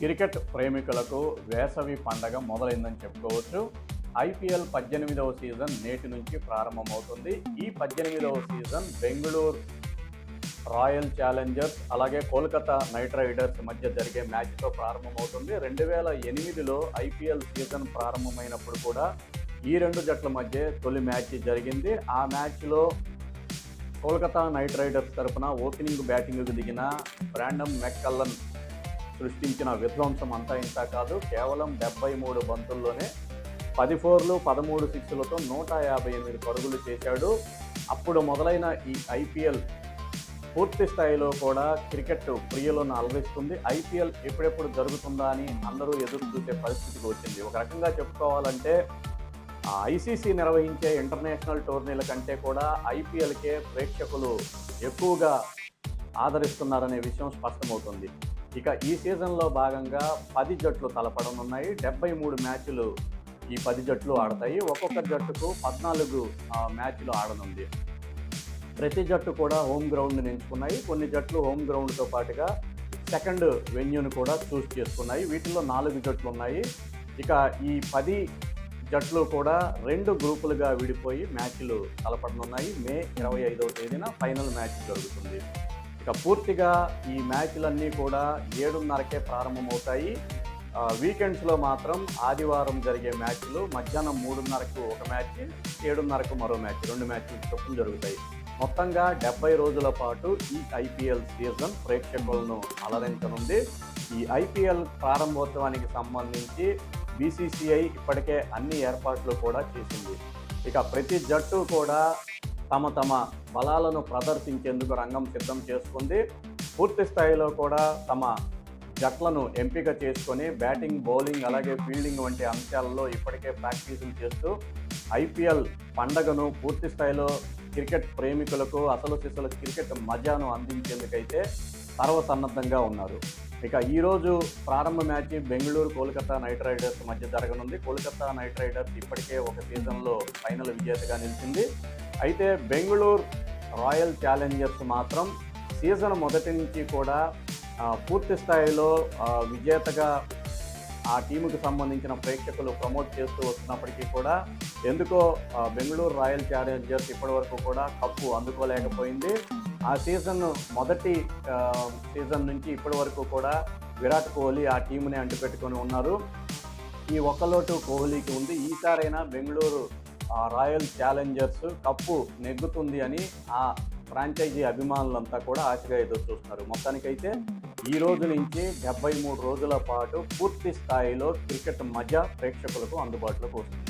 Cricket ప్రేమికులకు వేసవి పండగ మొదలైందని చెప్పుకోవచ్చు. ఐపీఎల్ పద్దెనిమిదవ సీజన్ నేటి నుంచి ప్రారంభమవుతుంది. ఈ పద్దెనిమిదవ సీజన్ బెంగళూరు రాయల్ ఛాలెంజర్స్ అలాగే కోల్కతా నైట్ రైడర్స్ మధ్య జరిగే మ్యాచ్తో ప్రారంభమవుతుంది. రెండు వేల ఎనిమిదిలో ఐపీఎల్ సీజన్ ప్రారంభమైనప్పుడు కూడా ఈ రెండు జట్ల మధ్య తొలి మ్యాచ్ జరిగింది. ఆ మ్యాచ్లో కోల్కతా నైట్ రైడర్స్ తరపున ఓపెనింగ్ బ్యాటింగ్కు దిగిన బ్రాండమ్ మెక్కల్లన్ సృష్టించిన విధ్వంసం అంతా ఇంత కాదు కేవలం డెబ్బై మూడు బంతుల్లోనే పది ఫోర్లు పదమూడు సిక్స్లతో నూట యాభై ఎనిమిది పరుగులు చేశాడు. అప్పుడు మొదలైన ఈ ఐపీఎల్ పూర్తి స్థాయిలో కూడా క్రికెట్ ప్రియులను అలరిస్తుంది. ఐపీఎల్ ఎప్పుడెప్పుడు జరుగుతుందా అని అందరూ ఎదురు చూసే పరిస్థితికి వచ్చింది. ఒక రకంగా చెప్పుకోవాలంటే ఐసీసీ నిర్వహించే ఇంటర్నేషనల్ టోర్నీల కంటే కూడా ఐపీఎల్కే ప్రేక్షకులు ఎక్కువగా ఆదరిస్తున్నారనే విషయం స్పష్టమవుతుంది. ఇక ఈ సీజన్లో భాగంగా పది జట్లు తలపడనున్నాయి డెబ్బై మూడు మ్యాచ్లు ఈ పది జట్లు ఆడతాయి. ఒక్కొక్క జట్టుకు పద్నాలుగు మ్యాచ్లు ఆడనుంది. ప్రతి జట్టు కూడా హోమ్ గ్రౌండ్ని ఎంచుకున్నాయి. కొన్ని జట్లు హోమ్ గ్రౌండ్తో పాటుగా సెకండ్ వెన్యూని కూడా చూస్ చేసుకున్నాయి. వీటిలో నాలుగు జట్లు ఉన్నాయి. ఇక ఈ పది జట్లు కూడా రెండు గ్రూపులుగా విడిపోయి మ్యాచ్లు తలపడనున్నాయి. మే ఇరవై ఐదవ తేదీన ఫైనల్ మ్యాచ్ జరుగుతుంది. ఇక పూర్తిగా ఈ మ్యాచ్లన్నీ కూడా ఏడున్నరకే ప్రారంభమవుతాయి. వీకెండ్స్లో మాత్రం ఆదివారం జరిగే మ్యాచ్లు మధ్యాహ్నం మూడున్నరకు ఒక మ్యాచ్ ఏడున్నరకు మరో మ్యాచ్ రెండు మ్యాచ్లు చొప్పున జరుగుతాయి. మొత్తంగా డెబ్బై రోజుల పాటు ఈ ఐపీఎల్ సీజన్ ప్రేక్షకులను అలరించనుంది. ఈ ఐపీఎల్ ప్రారంభోత్సవానికి సంబంధించి బీసీసీఐ ఇప్పటికే అన్ని ఏర్పాట్లు కూడా చేసింది. ఇక ప్రతి జట్టు కూడా తమ తమ బలాలను ప్రదర్శించేందుకు రంగం సిద్ధం చేసుకుంది. పూర్తి స్థాయిలో కూడా తమ జట్లను ఎంపిక చేసుకొని బ్యాటింగ్ బౌలింగ్ అలాగే ఫీల్డింగ్ వంటి అంశాలలో ఇప్పటికే ప్రాక్టీసులు చేస్తూ ఐపీఎల్ పండగను పూర్తి స్థాయిలో క్రికెట్ ప్రేమికులకు అసలు సిసలు క్రికెట్ మజాను అందించేందుకైతే సర్వసన్నద్ధంగా ఉన్నారు. ఇక ఈరోజు ప్రారంభ match Bengaluru Kolkata Knight Riders మధ్య జరగనుంది. కోల్కతా నైట్ రైడర్స్ ఇప్పటికే ఒక సీజన్లో ఫైనల్ విజేతగా నిలిచింది. అయితే బెంగళూరు రాయల్ ఛాలెంజర్స్ మాత్రం సీజన్ మొదటి నుంచి కూడా పూర్తి స్థాయిలో విజేతగా ఆ టీముకు సంబంధించిన ప్రేక్షకులు ప్రమోట్ చేస్తూ వస్తున్నప్పటికీ కూడా ఎందుకో బెంగళూరు రాయల్ ఛాలెంజర్స్ ఇప్పటివరకు కూడా కప్పు అందుకోలేకపోయింది. ఆ సీజన్ మొదటి సీజన్ నుంచి ఇప్పటి వరకు కూడా విరాట్ కోహ్లీ ఆ టీంని అంటిపెట్టుకొని ఉన్నారు. ఈ ఒక్కలోటు కోహ్లీకి ఉంది. ఈసారైనా బెంగళూరు రాయల్ ఛాలెంజర్స్ కప్పు నెగ్గుతుంది అని ఆ ఫ్రాంచైజీ అభిమానులంతా కూడా ఆశగా ఎదురు చూస్తున్నారు. మొత్తానికైతే ఈ రోజు నుంచి డెబ్బై మూడు రోజుల పాటు పూర్తి స్థాయిలో క్రికెట్ మజా ప్రేక్షకులకు అందుబాటులోకి వస్తుంది.